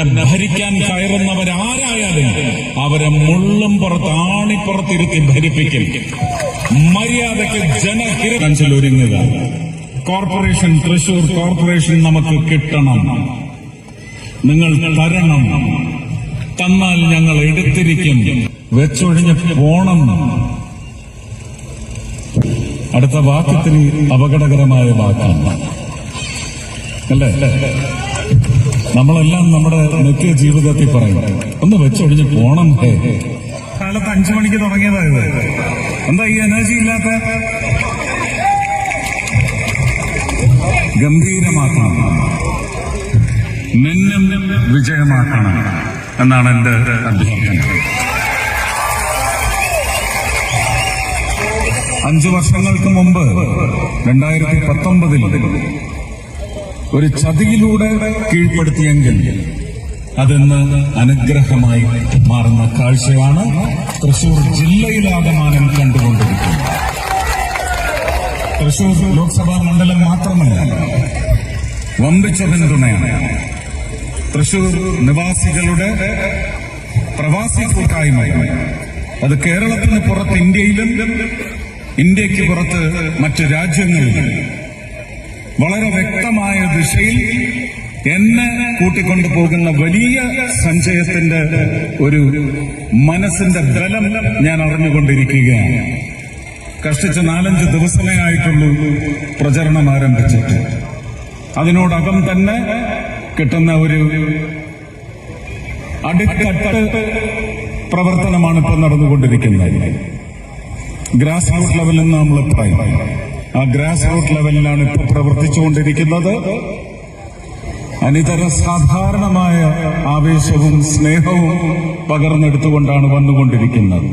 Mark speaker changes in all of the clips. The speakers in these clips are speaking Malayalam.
Speaker 1: എന്നെ ഭരിക്കാൻ കയറുന്നവരാരായാലും അവരെ മുള്ളും പുറത്ത് ആണിപ്പുറത്തിരുത്തി ഭരിപ്പിക്കും മര്യാദയ്ക്ക് ജനകിരഞ്ചിലൊരുങ്ങുക കോർപ്പറേഷൻ തൃശൂർ കോർപ്പറേഷൻ നമുക്ക് കിട്ടണം നിങ്ങൾ തരണം തന്നാൽ ഞങ്ങൾ എടുത്തിരിക്കും വെച്ചൊഴിഞ്ഞ് പോണം അടുത്ത വാക്കത്തിന് അപകടകരമായ വാക്കാണ് അല്ലേ നമ്മളെല്ലാം നമ്മുടെ നിത്യ ജീവിതത്തിൽ പറയും ഒന്ന് വെച്ചൊഴിഞ്ഞ് പോണം കാലത്ത് അഞ്ചു മണിക്ക് തുടങ്ങിയതായത് എന്താ ഈ എനർജി ഇല്ലാത്ത ഗംഭീരമാക്കണം നിന്നും വിജയമാക്കണം എന്നാണ് എന്റെ അഭിപ്രായം അഞ്ചു വർഷങ്ങൾക്ക് മുമ്പ് രണ്ടായിരത്തി പത്തൊമ്പതിൽ ഒരു ചതിയിലൂടെ കീഴ്പ്പെടുത്തിയെങ്കിൽ അതെന്ന് അനുഗ്രഹമായി മാറുന്ന കാഴ്ചയാണ് തൃശൂർ ജില്ലയിലാകമാനം കണ്ടുകൊണ്ടിരിക്കുന്നത് തൃശൂർ ലോക്സഭാ മണ്ഡലം മാത്രമല്ല വമ്പിച്ച പിന്തുണയാണ് തൃശൂർ നിവാസികളുടെ പ്രവാസി കൂട്ടായ്മ അത് കേരളത്തിന് പുറത്ത് ഇന്ത്യയിലും ഇന്ത്യക്ക് പുറത്ത് മറ്റ് രാജ്യങ്ങളിലും വളരെ വ്യക്തമായ ദിശയിൽ എന്നെ കൂട്ടിക്കൊണ്ടു പോകുന്ന വലിയ സഞ്ചയത്തിന്റെ ഒരു മനസ്സിന്റെ ബലം ഞാൻ അറിഞ്ഞുകൊണ്ടിരിക്കുകയാണ് കഷ്ടിച്ച് നാലഞ്ച് ദിവസമേ ആയിട്ടുള്ളൂ പ്രചരണം ആരംഭിച്ചിട്ട് അതിനോടകം തന്നെ കിട്ടുന്ന ഒരു അടിത്തട്ട് പ്രവർത്തനമാണ് ഇപ്പം നടന്നുകൊണ്ടിരിക്കുന്നത് ഗ്രാസ് റൂട്ട് ലെവലിൽ നമ്മൾ പറയുന്നത് ആ ഗ്രാസ് റൂട്ട് ലെവലിലാണ് ഇപ്പോൾ പ്രവർത്തിച്ചുകൊണ്ടിരിക്കുന്നത് അനിതര സാധാരണമായ ആവേശവും സ്നേഹവും പകർന്നെടുത്തുകൊണ്ടാണ് വന്നുകൊണ്ടിരിക്കുന്നത്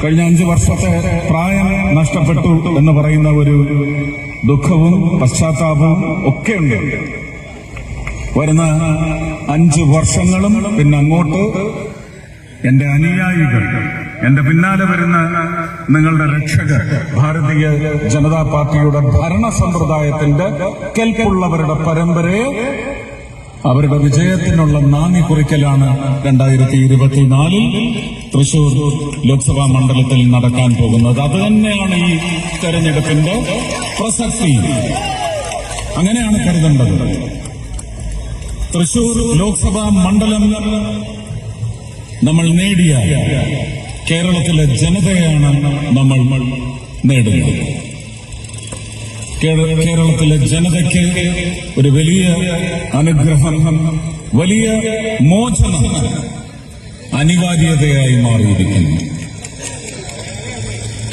Speaker 1: കഴിഞ്ഞ അഞ്ചു വർഷത്തെ പ്രായം നഷ്ടപ്പെട്ടു എന്ന് പറയുന്ന ഒരു ദുഃഖവും പശ്ചാത്താപവും ഒക്കെയുണ്ട് വരുന്ന അഞ്ച് വർഷങ്ങളും പിന്നെ അങ്ങോട്ട് എന്റെ അനുയായികൾ എന്റെ പിന്നാലെ വരുന്ന നിങ്ങളുടെ രക്ഷകർ ഭാരതീയ ജനതാ പാർട്ടിയുടെ ഭരണ സമ്പ്രദായത്തിന്റെ കെൽപ്പുള്ളവരുടെ പരമ്പരയെ അവരുടെ വിജയത്തിനുള്ള നാന്ദി കുറിക്കലാണ് രണ്ടായിരത്തി ഇരുപത്തിനാലിൽ തൃശൂർ ലോക്സഭാ മണ്ഡലത്തിൽ നടക്കാൻ പോകുന്നത് അത് തന്നെയാണ് ഈ തെരഞ്ഞെടുപ്പിന്റെ പ്രസക്തി അങ്ങനെയാണ് കരുതേണ്ടത് തൃശൂർ ലോക്സഭാ മണ്ഡലം നമ്മൾ നേടിയ കേരളത്തിലെ ജനതയാണ് നമ്മൾ നേടുന്നത് കേരളത്തിലെ ജനതയ്ക്ക് ഒരു വലിയ അനുഗ്രഹം വലിയ മോചനം അനിവാര്യതയായി മാറിയിരിക്കുന്നു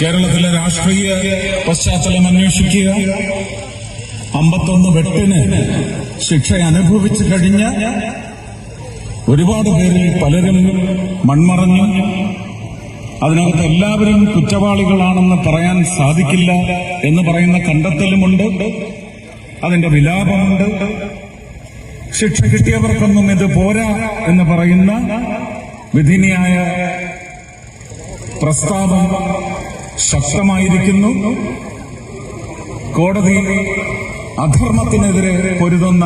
Speaker 1: കേരളത്തിലെ രാഷ്ട്രീയ പശ്ചാത്തലം അന്വേഷിക്കുക അമ്പത്തൊന്ന് വെട്ടിന് ശിക്ഷ അനുഭവിച്ചു കഴിഞ്ഞ ഒരുപാട് പേരിൽ പലരും മൺമറഞ്ഞു അതിനകത്ത് എല്ലാവരും കുറ്റവാളികളാണെന്ന് പറയാൻ സാധിക്കില്ല എന്ന് പറയുന്ന കണ്ടെത്തലുമുണ്ട് അതിന്റെ വിലാപമുണ്ട് ശിക്ഷ കിട്ടിയവർക്കൊന്നും ഇത് പോരാ എന്ന് പറയുന്ന വിധിനിയായ പ്രസ്താവം ശക്തമായിരിക്കുന്നു കോടതി അധർമ്മത്തിനെതിരെ പൊരുതുന്ന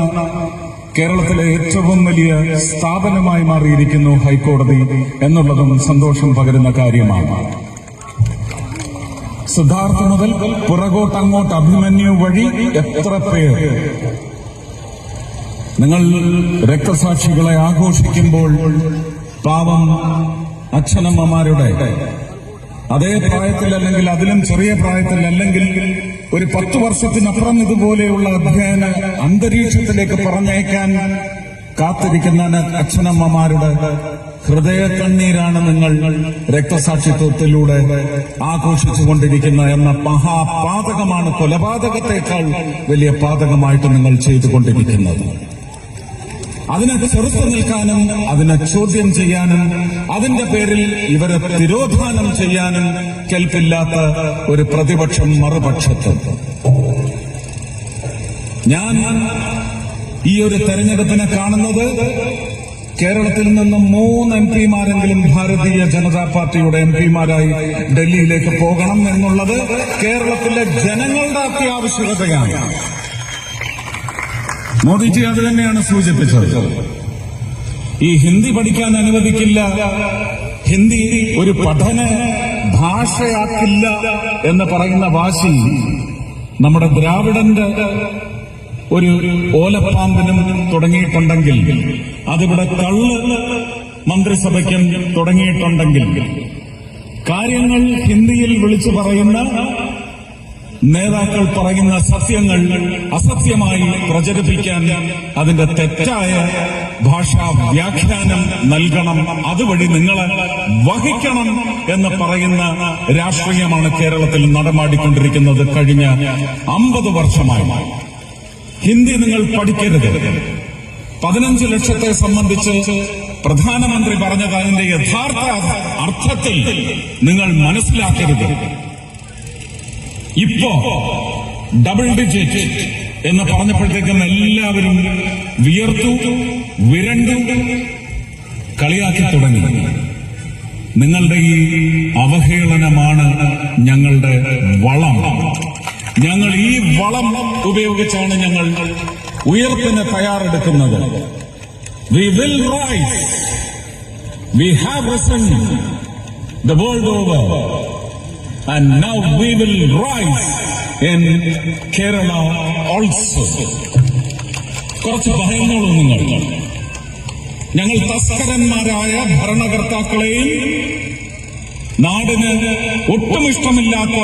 Speaker 1: കേരളത്തിലെ ഏറ്റവും വലിയ സ്ഥാപനമായി മാറിയിരിക്കുന്നു ഹൈക്കോടതി എന്നുള്ളതും സന്തോഷം പകരുന്ന കാര്യമാണ് സിദ്ധാർത്ഥ മുതൽ പുറകോട്ട് അങ്ങോട്ട് അഭിമന്യു വഴി എത്ര പേർ നിങ്ങൾ രക്തസാക്ഷികളെ ആഘോഷിക്കുമ്പോൾ പാവം അച്ഛനമ്മമാരുടെ അതേ പ്രായത്തിൽ അല്ലെങ്കിൽ അതിലും ചെറിയ പ്രായത്തിൽ അല്ലെങ്കിൽ ഒരു പത്ത് വർഷത്തിനപ്പുറം ഇതുപോലെയുള്ള അധ്യയന അന്തരീക്ഷത്തിലേക്ക് പറഞ്ഞയക്കാൻ കാത്തിരിക്കുന്ന അച്ഛനമ്മമാരുടെ ഹൃദയ കണ്ണീരാണ് നിങ്ങൾ രക്തസാക്ഷിത്വത്തിലൂടെ ആഘോഷിച്ചുകൊണ്ടിരിക്കുന്ന എന്ന മഹാപാതകമാണ് കൊലപാതകത്തെക്കാൾ വലിയ പാതകമായിട്ട് നിങ്ങൾ ചെയ്തുകൊണ്ടിരിക്കുന്നത് അതിനെ ചെറുത്തു നിൽക്കാനും അതിനെ ചോദ്യം ചെയ്യാനും അതിന്റെ പേരിൽ ഇവരെ തിരോധാനം ചെയ്യാനും കേൾപ്പില്ലാത്ത ഒരു പ്രതിപക്ഷം മറുപക്ഷത്ത് ഞാൻ ഈ ഒരു തെരഞ്ഞെടുപ്പിനെ കാണുന്നത് കേരളത്തിൽ നിന്നും മൂന്ന് എം പിമാരെങ്കിലും ഭാരതീയ ജനതാ പാർട്ടിയുടെ എം പിമാരായി ഡൽഹിയിലേക്ക് പോകണം എന്നുള്ളത് കേരളത്തിലെ ജനങ്ങളുടെ അത്യാവശ്യകതയാണ് മോദിജി അത് തന്നെയാണ് സൂചിപ്പിച്ചത് ഈ ഹിന്ദി പഠിക്കാൻ അനുവദിക്കില്ല ഹിന്ദി ഒരു പഠന ഭാഷയാക്കില്ല എന്ന് പറയുന്ന വാശി നമ്മുടെ ദ്രാവിഡന്റെ ഒരു ഓലപ്പാമ്പിനും തുടങ്ങിയിട്ടുണ്ടെങ്കിൽ അതിവിടെ കള്ള് മന്ത്രിസഭയ്ക്കും തുടങ്ങിയിട്ടുണ്ടെങ്കിൽ കാര്യങ്ങൾ ഹിന്ദിയിൽ വിളിച്ചു പറയുന്ന നേതാക്കൾ പറയുന്ന സത്യങ്ങൾ അസത്യമായി പ്രചരിപ്പിക്കാൻ അതിന്റെ തെറ്റായ ഭാഷാ വ്യാഖ്യാനം നൽകണം അതുവഴി നിങ്ങൾ വഹിക്കണം എന്ന് പറയുന്ന രാഷ്ട്രീയമാണ് കേരളത്തിൽ നടമാടിക്കൊണ്ടിരിക്കുന്നത് കഴിഞ്ഞ അമ്പത് വർഷമായി ഹിന്ദി നിങ്ങൾ പഠിക്കരുത് പതിനഞ്ച് ലക്ഷത്തെ സംബന്ധിച്ച് പ്രധാനമന്ത്രി പറഞ്ഞത് യഥാർത്ഥ അർത്ഥത്തിൽ നിങ്ങൾ മനസ്സിലാക്കരുത് ഇപ്പോ ഡബിൾ ഡിജിറ്റ് എന്ന് പറഞ്ഞപ്പോഴത്തേക്കും എല്ലാവരും വിയർത്തു വിരണ്ടു കളിയാക്കി തുടങ്ങി നിങ്ങളുടെ ഈ അവഹേളനമാണ് ഞങ്ങളുടെ വളം ഞങ്ങൾ ഈ വളം ഉപയോഗിച്ചാണ് ഞങ്ങൾ ഉയർത്തിന് തയ്യാറെടുക്കുന്നത് we will rise we have risen the world over And now we will rise in Kerala also. കുറച്ച് ഭയങ്ങളും നിങ്ങൾ ഞങ്ങൾ തസ്കരന്മാരായ ഭരണകർത്താക്കളെയും നാടിന് ഒട്ടും ഇഷ്ടമില്ലാത്ത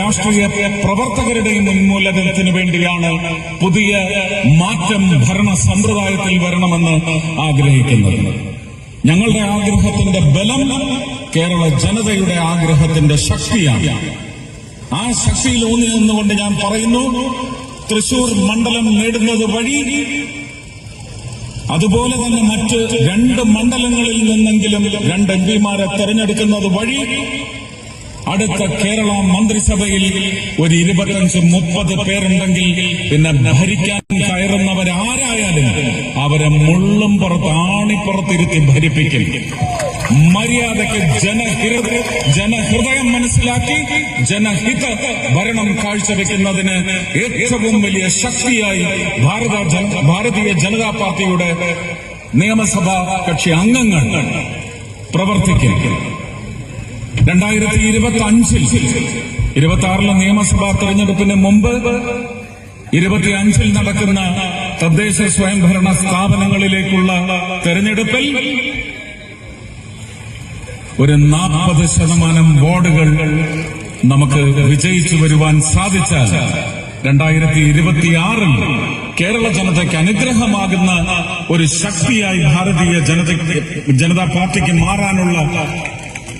Speaker 1: രാഷ്ട്രീയ പ്രവർത്തകരുടെ ഉന്മൂലനത്തിന് വേണ്ടിയാണ് പുതിയ മാറ്റം ഭരണ സമ്പ്രദായത്തിൽ വരണമെന്ന് ആഗ്രഹിക്കുന്നത് ഞങ്ങളുടെ ആഗ്രഹത്തിന്റെ ബലം കേരള ജനതയുടെ ആഗ്രഹത്തിന്റെ ശക്തിയാണ് ആ ശക്തിയിൽ ഊന്നി നിന്നുകൊണ്ട് ഞാൻ പറയുന്നു തൃശൂർ മണ്ഡലം നേടുന്നത് വഴി അതുപോലെ തന്നെ മറ്റ് രണ്ട് മണ്ഡലങ്ങളിൽ നിന്നെങ്കിലും രണ്ട് എം പിമാരെ തെരഞ്ഞെടുക്കുന്നത് വഴി അടുത്ത കേരള മന്ത്രിസഭയിൽ ഒരു ഇരുപത്തഞ്ച് മുപ്പത് പേരുണ്ടെങ്കിൽ പിന്നെ ഭരിക്കാൻ അവരെ മുള്ളും പുറത്ത് ആണിപ്പുറത്തിരുത്തി ഭരിപ്പിക്കും മര്യാദയ്ക്ക് ജനഹിത ജനഹൃദയം മനസ്സിലാക്കി ജനഹിത ഭരണം കാഴ്ചവെക്കുന്നതിന് ഏറ്റവും വലിയ ശക്തിയായി ഭാരത ഭാരതീയ ജനതാ പാർട്ടിയുടെ നിയമസഭാ കക്ഷി അംഗങ്ങൾ പ്രവർത്തിക്കും രണ്ടായിരത്തി ഇരുപത്തി അഞ്ചിൽ ഇരുപത്തി ആറിലെ നിയമസഭാ തെരഞ്ഞെടുപ്പിന് മുമ്പ് ഇരുപത്തിയഞ്ചിൽ നടക്കുന്ന തദ്ദേശ സ്വയംഭരണ സ്ഥാപനങ്ങളിലേക്കുള്ള തെരഞ്ഞെടുപ്പിൽ ഒരു നാൽപ്പത് ശതമാനം വോർഡുകൾ നമുക്ക് വിജയിച്ചു വരുവാൻ സാധിച്ചാൽ രണ്ടായിരത്തി ഇരുപത്തിയാറിൽ കേരള ജനതയ്ക്ക് അനുഗ്രഹമാകുന്ന ഒരു ശക്തിയായി ഭാരതീയ ജനത ജനതാ പാർട്ടിക്ക് മാറാനുള്ള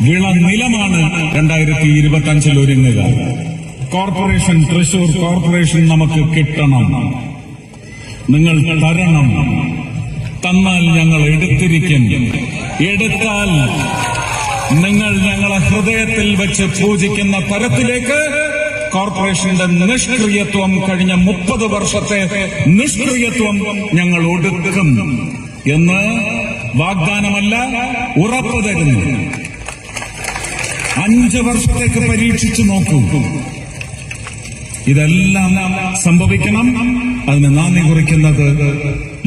Speaker 1: വിളനിലമാണ് രണ്ടായിരത്തി ഇരുപത്തി അഞ്ചിൽ ഒരുങ്ങുക കോർപ്പറേഷൻ തൃശൂർ കോർപ്പറേഷൻ നമുക്ക് കിട്ടണം നിങ്ങൾ തരണം തന്നാൽ ഞങ്ങൾ എടുത്തിരിക്കും എടുത്താൽ നിങ്ങൾ ഞങ്ങളെ ഹൃദയത്തിൽ വെച്ച് പൂജിക്കുന്ന തരത്തിലേക്ക് കോർപ്പറേഷന്റെ നിഷ്ക്രിയത്വം കഴിഞ്ഞ മുപ്പത് വർഷത്തെ നിഷ്ക്രിയത്വം ഞങ്ങൾ ഒടുക്കും എന്ന് വാഗ്ദാനമല്ല ഉറപ്പ് തരുന്നു അഞ്ച് വർഷത്തേക്ക് പരീക്ഷിച്ചു നോക്കൂ ഇതെല്ലാം സംഭവിക്കണം അതിന് നന്ദി കുറിക്കുന്നത്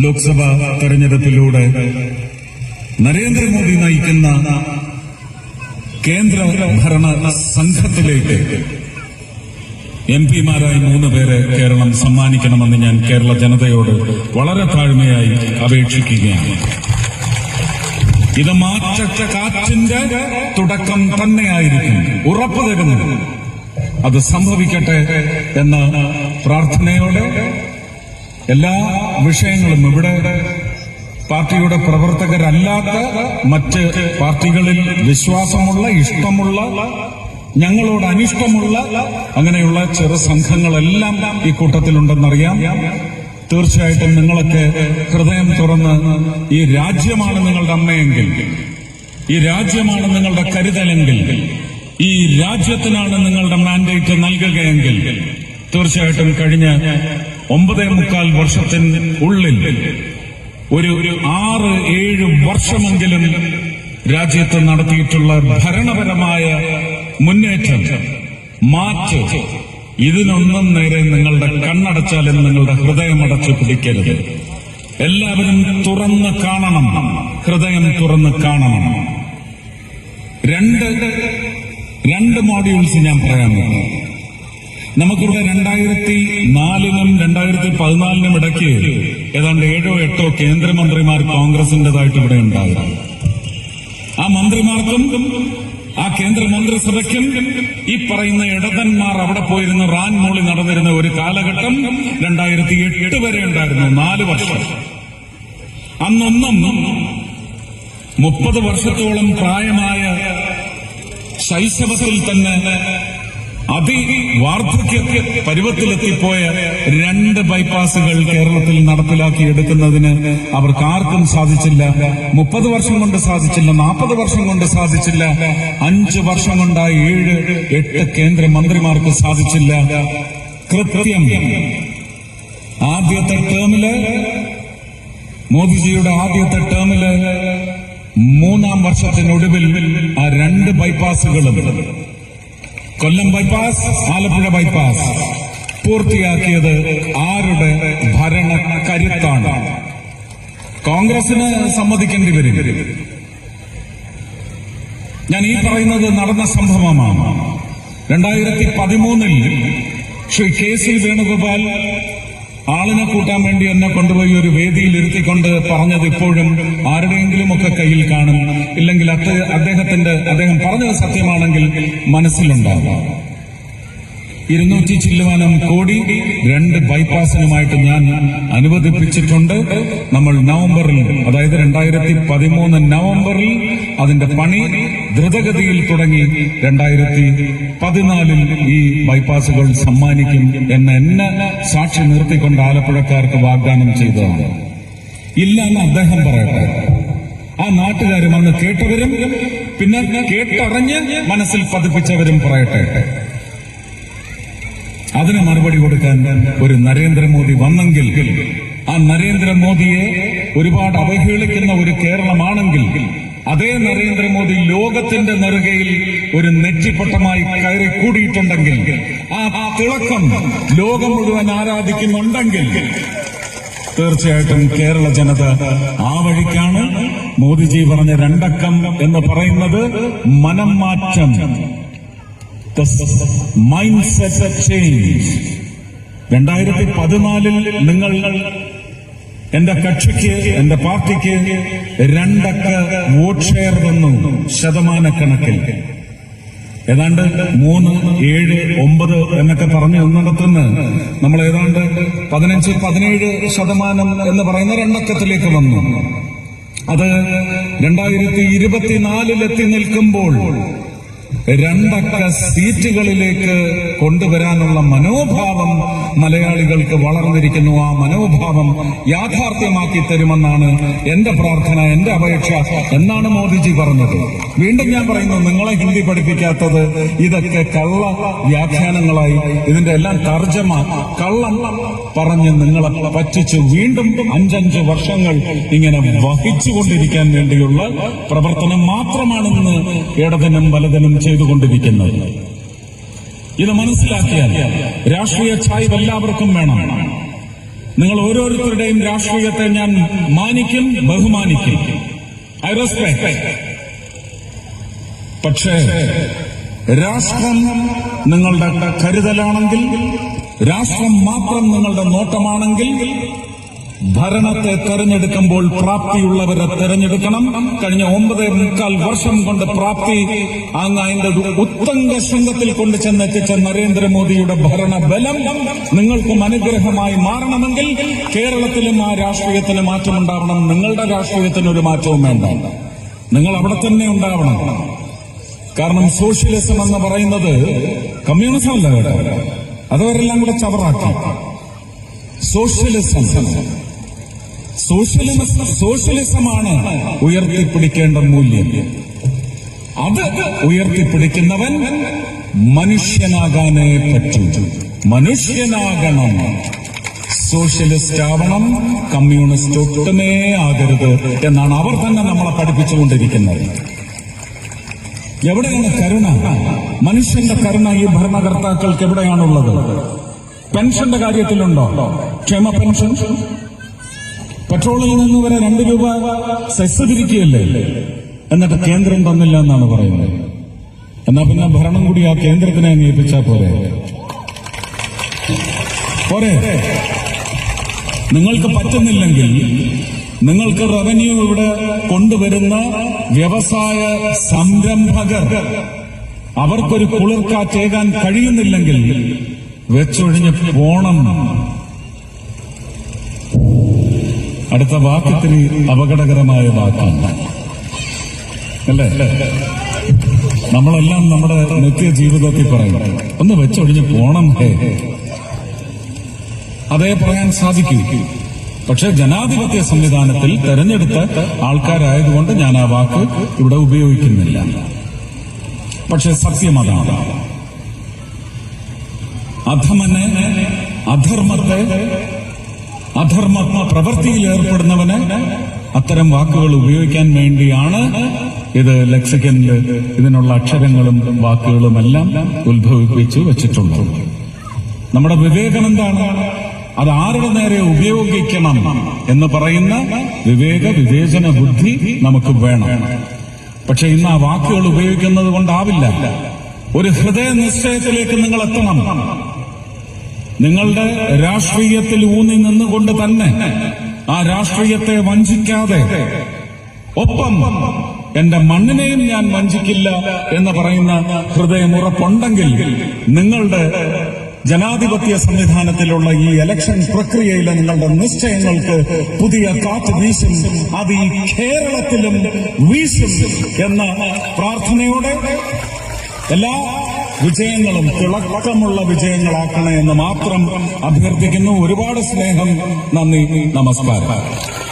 Speaker 1: ലോക്സഭ തെരഞ്ഞെടുപ്പിലൂടെ നരേന്ദ്രമോദി നയിക്കുന്ന കേന്ദ്ര ഭരണ സംഘത്തിലേക്ക് എം പിമാരായി മൂന്ന് പേരെ കേരളം സമ്മാനിക്കണമെന്ന് ഞാൻ കേരള ജനതയോട് വളരെ താഴ്മയായി അപേക്ഷിക്കുകയാണ് ഇത് മാറ്റ കാറ്റിന്റെ തുടക്കം തന്നെയായിരിക്കും ഉറപ്പു തരുന്നത് അത് സംഭവിക്കട്ടെ എന്ന പ്രാർത്ഥനയോടെ എല്ലാ വിഷയങ്ങളും ഇവിടെ പാർട്ടിയുടെ പ്രവർത്തകരല്ലാത്ത മറ്റ് പാർട്ടികളിൽ വിശ്വാസമുള്ള ഇഷ്ടമുള്ള ഞങ്ങളോട് അനിഷ്ടമുള്ള അങ്ങനെയുള്ള ചെറു സംഘങ്ങളെല്ലാം ഈ കൂട്ടത്തിലുണ്ടെന്നറിയാം തീർച്ചയായിട്ടും നിങ്ങളൊക്കെ ഹൃദയം തുറന്ന് ഈ രാജ്യമാണ് നിങ്ങളുടെ അമ്മയെങ്കിൽ ഈ രാജ്യമാണ് നിങ്ങളുടെ കരുതലെങ്കിൽ ഈ രാജ്യത്തിനാണ് നിങ്ങളുടെ മാൻഡേറ്റ് നൽകുകയെങ്കിൽ തീർച്ചയായിട്ടും കഴിഞ്ഞ ഒമ്പതേ മുക്കാൽ വർഷത്തിന് ഉള്ളിൽ ഒരു ഒരു ആറ് ഏഴ് വർഷമെങ്കിലും രാജ്യത്ത് നടത്തിയിട്ടുള്ള ഭരണപരമായ മുന്നേറ്റം മാറ്റ് ഇതിനൊന്നും നേരെ നിങ്ങളുടെ കണ്ണടച്ചാലും നിങ്ങളുടെ അടച്ചു പിടിക്കരുത് എല്ലാവരും തുറന്ന് കാണണം ഹൃദയം തുറന്ന് കാണണം രണ്ട് രണ്ട് മോഡ്യൂൾസ് ഞാൻ പറയാൻ പറ്റും നമുക്കിവിടെ രണ്ടായിരത്തി നാലിനും രണ്ടായിരത്തി പതിനാലിനും ഇടയ്ക്ക് ഏതാണ്ട് ഏഴോ എട്ടോ കേന്ദ്രമന്ത്രിമാർ കോൺഗ്രസിൻ്റെതായിട്ട് ഇവിടെ ഉണ്ടാകും ആ മന്ത്രിമാർക്കും ആ കേന്ദ്ര മന്ത്രിസഭയ്ക്കും ഈ പറയുന്ന ഇടതന്മാർ അവിടെ പോയിരുന്ന റാൻ മോളി നടന്നിരുന്ന ഒരു കാലഘട്ടം രണ്ടായിരത്തി എട്ട് വരെ ഉണ്ടായിരുന്നു നാല് വർഷം അന്നൊന്നും മുപ്പത് വർഷത്തോളം പ്രായമായ ശൈശവത്തിൽ തന്നെ അതി വാർദ്ധക്യ പരുവത്തിലെത്തിപ്പോയ രണ്ട് ബൈപ്പാസുകൾ കേരളത്തിൽ നടപ്പിലാക്കിയെടുക്കുന്നതിന് അവർക്ക് ആർക്കും സാധിച്ചില്ല മുപ്പത് വർഷം കൊണ്ട് സാധിച്ചില്ല നാൽപ്പത് വർഷം കൊണ്ട് സാധിച്ചില്ല അഞ്ച് വർഷം കൊണ്ടായി ഏഴ് എട്ട് കേന്ദ്ര മന്ത്രിമാർക്ക് സാധിച്ചില്ല കൃത്യം ആദ്യത്തെ ടേമില് മോദിജിയുടെ ആദ്യത്തെ ടേമില് മൂന്നാം വർഷത്തിനൊടുവിൽ ആ രണ്ട് ബൈപ്പാസുകളും കൊല്ലം ബൈപ്പാസ് ആലപ്പുഴ ബൈപ്പാസ് പൂർത്തിയാക്കിയത് ആരുടെ ഭരണ കരുത്താണ് കോൺഗ്രസിന് സമ്മതിക്കേണ്ടി വരും ഞാൻ ഈ പറയുന്നത് നടന്ന സംഭവമാണ് രണ്ടായിരത്തി പതിമൂന്നിൽ ശ്രീ കെ സി വേണുഗോപാൽ ആളിനെ കൂട്ടാൻ വേണ്ടി എന്നെ കൊണ്ടുപോയി ഒരു വേദിയിൽ ഇരുത്തിക്കൊണ്ട് പറഞ്ഞത് ഇപ്പോഴും ആരുടെയെങ്കിലും ഒക്കെ കയ്യിൽ കാണും ഇല്ലെങ്കിൽ അത് അദ്ദേഹത്തിന്റെ അദ്ദേഹം പറഞ്ഞത് സത്യമാണെങ്കിൽ മനസ്സിലുണ്ടാവാം ഇരുന്നൂറ്റി ചില്ലുവാനും കോടി രണ്ട് ബൈപ്പാസിനുമായിട്ട് ഞാൻ അനുവദിപ്പിച്ചിട്ടുണ്ട് നമ്മൾ നവംബറിൽ അതായത് രണ്ടായിരത്തി പതിമൂന്ന് നവംബറിൽ അതിന്റെ പണി ദ്രുതഗതിയിൽ തുടങ്ങി രണ്ടായിരത്തി പതിനാലിൽ ഈ ബൈപ്പാസുകൾ സമ്മാനിക്കും എന്ന് എന്നെ സാക്ഷി നിർത്തിക്കൊണ്ട് ആലപ്പുഴക്കാർക്ക് വാഗ്ദാനം ചെയ്തതാണ് ഇല്ല എന്ന് അദ്ദേഹം പറയട്ടെ ആ നാട്ടുകാരും അന്ന് കേട്ടവരും പിന്നെ കേട്ടറിഞ്ഞ് മനസ്സിൽ പതിപ്പിച്ചവരും പറയട്ടെ അതിന് മറുപടി കൊടുക്കാൻ ഒരു നരേന്ദ്രമോദി വന്നെങ്കിൽ ആ നരേന്ദ്രമോദിയെ ഒരുപാട് അവഹേളിക്കുന്ന ഒരു കേരളമാണെങ്കിൽ അതേ നരേന്ദ്രമോദി ലോകത്തിന്റെ നെറുകയിൽ ഒരു നെറ്റിപ്പട്ടമായി കയറി കൂടിയിട്ടുണ്ടെങ്കിൽ ആ തിളക്കം ലോകം മുഴുവൻ ആരാധിക്കുന്നുണ്ടെങ്കിൽ തീർച്ചയായിട്ടും കേരള ജനത ആ വഴിക്കാണ് മോദിജി പറഞ്ഞ രണ്ടക്കം എന്ന് പറയുന്നത് മനം മാറ്റം മൈൻഡ് സെറ്റ് ചേഞ്ച് രണ്ടായിരത്തി പതിനാലിൽ നിങ്ങൾ എന്റെ കക്ഷിക്ക് എന്റെ പാർട്ടിക്ക് രണ്ടക്ക വോട്ട് ഷെയർ വന്നു ശതമാന കണക്കിൽ ഏതാണ്ട് മൂന്ന് ഏഴ് ഒമ്പത് എന്നൊക്കെ പറഞ്ഞു ഒന്നിടത്തുനിന്ന് നമ്മൾ ഏതാണ്ട് പതിനഞ്ച് പതിനേഴ് ശതമാനം എന്ന് പറയുന്ന രണ്ടക്കത്തിലേക്ക് വന്നു അത് രണ്ടായിരത്തി ഇരുപത്തിനാലിലെത്തി നിൽക്കുമ്പോൾ രണ്ടക്ക സീറ്റുകളിലേക്ക് കൊണ്ടുവരാനുള്ള മനോഭാവം മലയാളികൾക്ക് വളർന്നിരിക്കുന്നു ആ മനോഭാവം യാഥാർത്ഥ്യമാക്കി തരുമെന്നാണ് എന്റെ പ്രാർത്ഥന എന്റെ അപേക്ഷ എന്നാണ് മോദിജി പറഞ്ഞത് വീണ്ടും ഞാൻ പറയുന്നു നിങ്ങളെ ഹിന്ദി പഠിപ്പിക്കാത്തത് ഇതൊക്കെ കള്ള വ്യാഖ്യാനങ്ങളായി ഇതിന്റെ എല്ലാം തർജ്ജമ കള്ളം പറഞ്ഞ് നിങ്ങളെ പറ്റിച്ച് വീണ്ടും അഞ്ചഞ്ച് വർഷങ്ങൾ ഇങ്ങനെ വഹിച്ചുകൊണ്ടിരിക്കാൻ വേണ്ടിയുള്ള പ്രവർത്തനം മാത്രമാണെന്ന് ഇടതിനും വലതിനും ചെയ്തുകൊണ്ടിരിക്കുന്നത് ഇത് മനസ്സിലാക്കിയാൽ രാഷ്ട്രീയ ചായ്വ് എല്ലാവർക്കും വേണം നിങ്ങൾ ഓരോരുത്തരുടെയും രാഷ്ട്രീയത്തെ ഞാൻ മാനിക്കും ബഹുമാനിക്കും ഐ റെസ്പെക്ട് പക്ഷേ രാഷ്ട്രം നിങ്ങളുടെ കരുതലാണെങ്കിൽ രാഷ്ട്രം മാത്രം നിങ്ങളുടെ നോട്ടമാണെങ്കിൽ ഭരണത്തെ തെരഞ്ഞെടുക്കുമ്പോൾ പ്രാപ്തിയുള്ളവരെ തെരഞ്ഞെടുക്കണം കഴിഞ്ഞ ഒമ്പത് മുക്കാൽ വർഷം കൊണ്ട് പ്രാപ്തി അങ്ങ് അതിന്റെ ഉത്തംഗ ശൃംഗത്തിൽ കൊണ്ട് ചെന്നെത്തിച്ച നരേന്ദ്രമോദിയുടെ ഭരണബലം നിങ്ങൾക്കും അനുഗ്രഹമായി മാറണമെങ്കിൽ കേരളത്തിലും ആ രാഷ്ട്രീയത്തിന് മാറ്റമുണ്ടാവണം നിങ്ങളുടെ രാഷ്ട്രീയത്തിന് ഒരു മാറ്റവും വേണ്ട നിങ്ങൾ അവിടെ തന്നെ ഉണ്ടാവണം കാരണം സോഷ്യലിസം എന്ന് പറയുന്നത് കമ്മ്യൂണിസം അല്ല കേട്ടോ അതവരെല്ലാം കൂടെ ചവറാക്കി സോഷ്യലിസം സോഷ്യലിസം സോഷ്യലിസമാണ് ഉയർത്തിപ്പിടിക്കേണ്ട മൂല്യം അത് ഉയർത്തിപ്പിടിക്കുന്നവൻ മനുഷ്യനാകാനേ പറ്റൂ മനുഷ്യനാകണം സോഷ്യലിസ്റ്റ് ആവണം കമ്മ്യൂണിസ്റ്റ് ഒട്ടുമേ ആകരുത് എന്നാണ് അവർ തന്നെ നമ്മളെ പഠിപ്പിച്ചുകൊണ്ടിരിക്കുന്നത് എവിടെയാണ് കരുണ മനുഷ്യന്റെ കരുണ ഈ ഭരണകർത്താക്കൾക്ക് എവിടെയാണുള്ളത് പെൻഷന്റെ കാര്യത്തിലുണ്ടോ ക്ഷേമ പെൻഷൻ പെട്രോളിൽ നിന്ന് വരെ രണ്ട് രൂപ സെസ് പിരിക്കുകയല്ലേ എന്നിട്ട് കേന്ദ്രം തന്നില്ല എന്നാണ് പറയുന്നത് എന്നാ പിന്നെ ഭരണം കൂടി ആ കേന്ദ്രത്തിനെ അംഗീകരിച്ചാൽ പോരെ പോരെ നിങ്ങൾക്ക് പറ്റുന്നില്ലെങ്കിൽ നിങ്ങൾക്ക് റവന്യൂ ഇവിടെ കൊണ്ടുവരുന്ന വ്യവസായ സംരംഭകർ അവർക്കൊരു കുളിർക്കാറ്റേകാൻ കഴിയുന്നില്ലെങ്കിൽ വെച്ചൊഴിഞ്ഞ് പോണം അടുത്ത വാക്യത്തിന് അപകടകരമായ വാക്കാണ് അല്ലേ നമ്മളെല്ലാം നമ്മുടെ നിത്യ ജീവിതത്തിൽ പറയും ഒന്ന് വെച്ചൊഴിഞ്ഞ് പോണം ഹേ അതേ പറയാൻ സാധിക്കും പക്ഷെ ജനാധിപത്യ സംവിധാനത്തിൽ തെരഞ്ഞെടുത്ത ആൾക്കാരായതുകൊണ്ട് ഞാൻ ആ വാക്ക് ഇവിടെ ഉപയോഗിക്കുന്നില്ല പക്ഷെ സത്യം അതാണ് അധമനെ അധർമ്മത്തെ അധർമ്മ പ്രവൃത്തിയിൽ ഏർപ്പെടുന്നവന് അത്തരം വാക്കുകൾ ഉപയോഗിക്കാൻ വേണ്ടിയാണ് ഇത് ലെക്സിക്കനിൽ ഇതിനുള്ള അക്ഷരങ്ങളും വാക്കുകളും എല്ലാം ഉത്ഭവിപ്പിച്ചു വെച്ചിട്ടുണ്ട് നമ്മുടെ വിവേകം എന്താണ് അത് ആരുടെ നേരെ ഉപയോഗിക്കണം എന്ന് പറയുന്ന വിവേക വിവേചന ബുദ്ധി നമുക്ക് വേണം പക്ഷെ ഇന്ന് ആ വാക്കുകൾ ഉപയോഗിക്കുന്നത് കൊണ്ടാവില്ല ഒരു ഹൃദയ നിശ്ചയത്തിലേക്ക് നിങ്ങൾ എത്തണം നിങ്ങളുടെ രാഷ്ട്രീയത്തിൽ ഊന്നി നിന്നുകൊണ്ട് തന്നെ ആ രാഷ്ട്രീയത്തെ വഞ്ചിക്കാതെ ഒപ്പം എന്റെ മണ്ണിനെയും ഞാൻ വഞ്ചിക്കില്ല എന്ന് പറയുന്ന ഹൃദയം ഉറപ്പുണ്ടെങ്കിൽ നിങ്ങളുടെ ജനാധിപത്യ സംവിധാനത്തിലുള്ള ഈ ഇലക്ഷൻ പ്രക്രിയയിലെ നിങ്ങളുടെ നിശ്ചയങ്ങൾക്ക് പുതിയ കാറ്റ് വീശും അത് ഈ കേരളത്തിലും വീശും എന്ന പ്രാർത്ഥനയോടെ എല്ലാ വിജയങ്ങളും തിളക്കമുള്ള വിജയങ്ങളാക്കണേ എന്ന് മാത്രം അഭ്യർത്ഥിക്കുന്നു ഒരുപാട് സ്നേഹം നന്ദി നമസ്കാരം